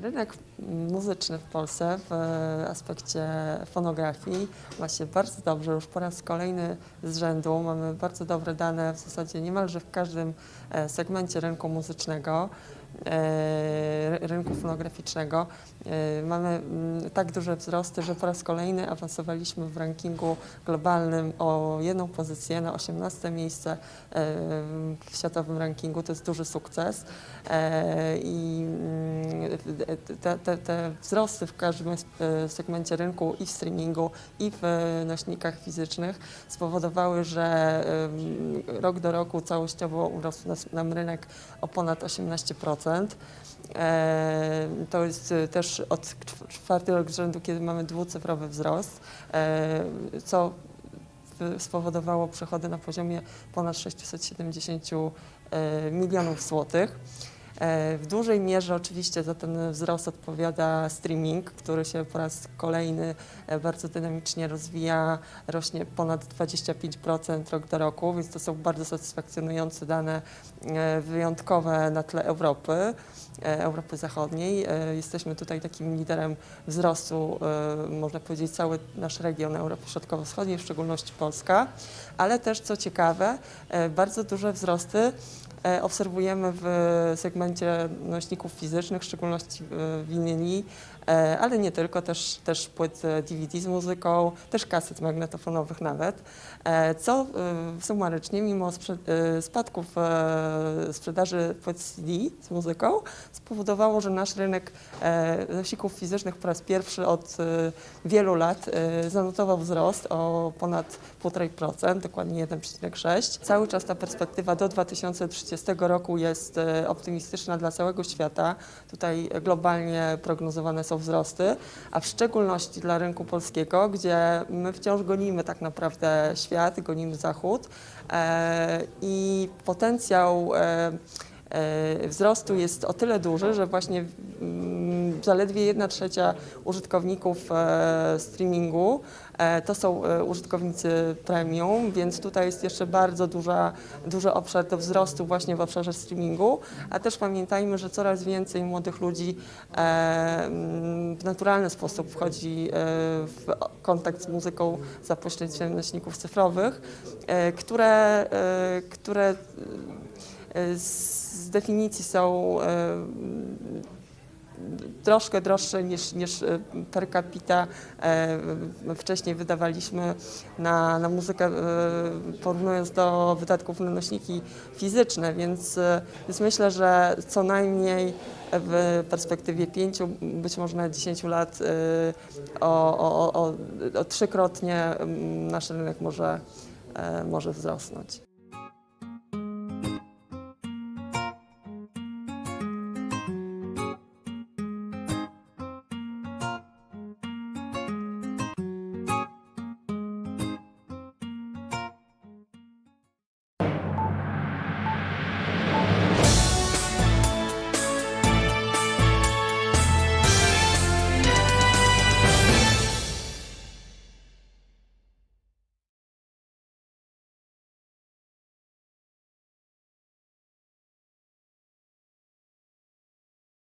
Rynek muzyczny w Polsce w aspekcie fonografii ma się bardzo dobrze. Już po raz kolejny z rzędu mamy bardzo dobre dane w zasadzie niemalże w każdym e, segmencie rynku muzycznego, e, rynku fonograficznego. E, Mamy mm, tak duże wzrosty, że po raz kolejny awansowaliśmy w rankingu globalnym o jedną pozycję na 18 miejsce e, w światowym rankingu. To jest duży sukces. E, I mm, te, te, te wzrosty w każdym e, segmencie rynku i w streamingu, i w e, nośnikach fizycznych spowodowały, że rok do roku całościowo urósł nas- nam rynek o ponad 18%. E, To jest e, też od czw- czwarty rok z rzędu, kiedy mamy dwucyfrowy wzrost, e, co spowodowało przychody na poziomie ponad 670 e, milionów złotych. E, W dużej mierze oczywiście za ten wzrost odpowiada streaming, który się po raz kolejny e, bardzo dynamicznie rozwija, rośnie ponad 25% rok do roku, więc to są bardzo satysfakcjonujące dane, e, wyjątkowe na tle Europy, Europy Zachodniej. Jesteśmy tutaj takim liderem wzrostu, można powiedzieć, cały nasz region Europy Środkowo-Wschodniej, w szczególności Polska, ale też co ciekawe, bardzo duże wzrosty obserwujemy w segmencie nośników fizycznych, w szczególności e, winyli, e, ale nie tylko, też, też płyt e, DVD z muzyką, też kaset magnetofonowych nawet, e, co e, sumarycznie, mimo e, spadków e, sprzedaży płyt CD z muzyką, spowodowało, że nasz rynek e, nośników fizycznych po raz pierwszy od e, wielu lat e, zanotował wzrost o ponad 1,5%, dokładnie 1,6%. Cały czas ta perspektywa do 2030 roku jest e, optymistyczna dla całego świata. Tutaj globalnie prognozowane są wzrosty, a w szczególności dla rynku polskiego, gdzie my wciąż gonimy tak naprawdę świat, gonimy Zachód e, i potencjał e, wzrostu jest o tyle duży, że właśnie mm, zaledwie 1 trzecia użytkowników e, streamingu e, to są e, użytkownicy premium, więc tutaj jest jeszcze bardzo duża, duży obszar do wzrostu właśnie w obszarze streamingu, a też pamiętajmy, że coraz więcej młodych ludzi e, mm, w naturalny sposób wchodzi e, w kontakt z muzyką za pośrednictwem nośników cyfrowych, e, które, e, które e, z definicji są e, troszkę droższe niż, niż e, per capita e, wcześniej wydawaliśmy na, na muzykę, porównując do wydatków na nośniki fizyczne, więc, więc myślę, że co najmniej w perspektywie pięciu, być może nawet 10 lat o, o, o, o, trzykrotnie nasz rynek może, może wzrosnąć.